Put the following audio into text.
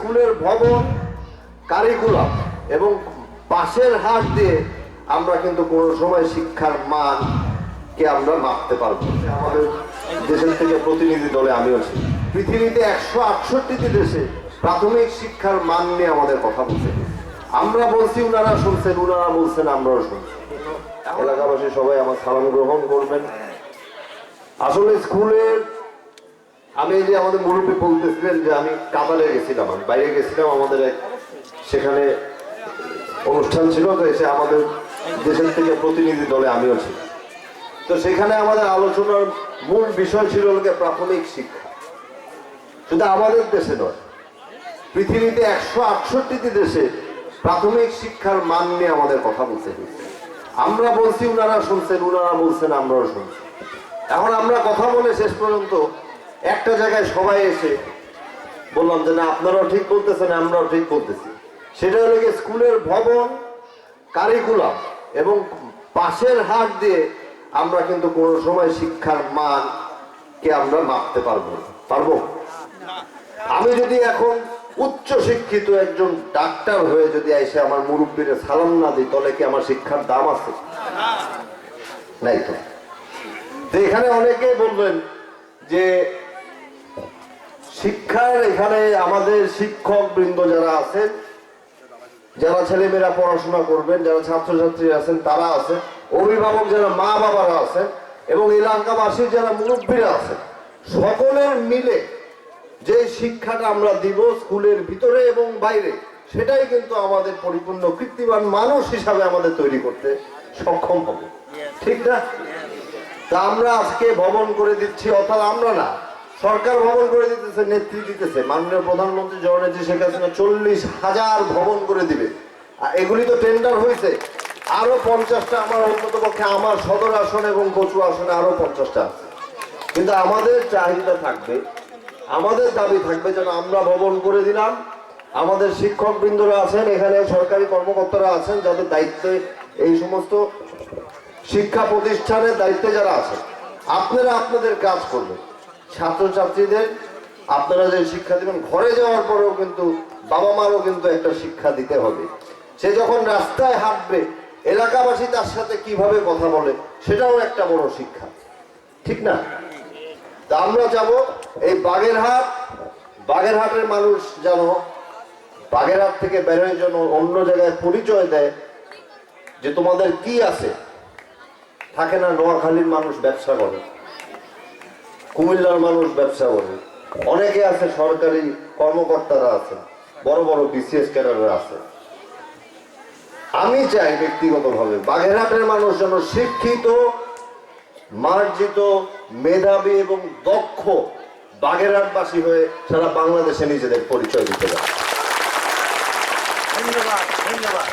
স্কুলের ভবন কারিকুলাম এবং পাশের হাট দিয়ে আমরা কিন্তু কোনো সময় শিক্ষার মান কে আমরা মাপতে পারব। আমাদের দেশের থেকে প্রতিনিধি দলে আমিও পৃথিবীতে একশো আটষট্টিটি দেশে প্রাথমিক শিক্ষার মান নিয়ে আমাদের কথা বলছে। আমরা বলছি, উনারা শুনছেন, উনারা বলছেন, আমরাও শুনছি। এলাকাবাসী সবাই আমার সালাম গ্রহণ করবেন। আসলে স্কুলের আমি এই যে আমাদের মুরব্বী বলতেছিলেন যে আমি কাতারে গেছিলাম, আমি বাইরে গেছিলাম, আমাদের এক সেখানে অনুষ্ঠান ছিল, তো এসে আমাদের দেশের থেকে প্রতিনিধি দলে আমিও ছিলাম। তো সেখানে আমাদের আলোচনার মূল বিষয় ছিল প্রাথমিক শিক্ষা। শুধু আমাদের দেশে নয়, পৃথিবীতে একশো আটষট্টিটি দেশে প্রাথমিক শিক্ষার মান নিয়ে আমাদের কথা বলতে হয়েছে। আমরা বলছি, উনারা শুনছেন, উনারা বলছেন, আমরাও শুনছি। এখন আমরা কথা বলে শেষ পর্যন্ত একটা জায়গায় সবাই এসে বললাম যে, না, আপনারাও ঠিক বলতেছেন আমরাও ঠিক বলতেছি সেটা হলো গিয়ে স্কুলের ভবন কারিকুলাম এবং পাশের হাট দিয়ে আমরা কিন্তু কোনো সময় শিক্ষার মান কে আমরা মাপতে পারব। পারব? আমি যদি এখন উচ্চ শিক্ষিত একজন ডাক্তার হয়ে যদি এসে আমার মুরব্বীরে সালাম না দিই, তাহলে কি আমার শিক্ষার দাম আছে? নাই তো এখানে অনেকেই বলবেন যে শিক্ষার এখানে আমাদের শিক্ষক বৃন্দ যারা আছেন, যারা ছেলেমেয়েরা পড়াশোনা করবেন, যারা ছাত্রছাত্রী আছেন, তারা আছেন, অভিভাবক যারা মা বাবারা আছেন, এবং এলাকাবাসীর যারা মুরব্বীরা আছেন সকলের মিলে যে শিক্ষাটা আমরা দিব স্কুলের ভিতরে এবং বাইরে, সেটাই কিন্তু আমাদের পরিপূর্ণ কৃত্তিবান মানুষ হিসাবে আমাদের তৈরি করতে সক্ষম হবে। ঠিক না? তা আমরা আজকে ভবন করে দিচ্ছি, অর্থাৎ আমরা না সরকার ভবন করে দিতেছে, নেত্রী দিতেছে। মাননীয় প্রধানমন্ত্রী জননেত্রী শেখ হাসিনা চল্লিশ হাজার ভবন করে দিবে। আর এগুলি তো টেন্ডার হয়েছে আরও পঞ্চাশটা আমার অন্তত পক্ষে আমার সদর আসন এবং কচু আসনে আরও পঞ্চাশটা আছে। কিন্তু আমাদের চাহিদা থাকবে, আমাদের দাবি থাকবে যেন আমরা ভবন করে দিলাম। আমাদের শিক্ষক বৃন্দরা আছেন, এখানে সরকারি কর্মকর্তারা আছেন, যাদের দায়িত্বে এই সমস্ত শিক্ষা প্রতিষ্ঠানের দায়িত্বে যারা আছেন। আপনারা আপনাদের কাজ করবেন। ছাত্রছাত্রীদের আপনারা যে শিক্ষা দিবেন, ঘরে যাওয়ার পরেও কিন্তু বাবা মারও কিন্তু একটা শিক্ষা দিতে হবে। সে যখন রাস্তায় হাঁটবে, এলাকাবাসী তার সাথে কীভাবে কথা বলে, সেটাও একটা বড় শিক্ষা। ঠিক না? তা আমরা যাব এই বাগেরহাট। বাগেরহাটের মানুষ যেন বাগেরহাট থেকে বেরোয় যেন অন্য জায়গায় পরিচয় দেয় যে তোমাদের কি আছে। থাকে না, নোয়াখালীর মানুষ ব্যবসা করে। কুমিল্লার মানুষ ব্যবসা করে। অনেকে আছে সরকারি কর্মকর্তারা আছে বড় বড় বিসিএস ক্যাডাররা আছে। আমি চাই ব্যক্তিগতভাবে বাগেরহাটের মানুষ যেন শিক্ষিত মার্জিত মেধাবী এবং দক্ষ বাগেরহাটবাসী হয়ে সারা বাংলাদেশে নিজেদের পরিচয় দিতে পারে। ধন্যবাদ ধন্যবাদ।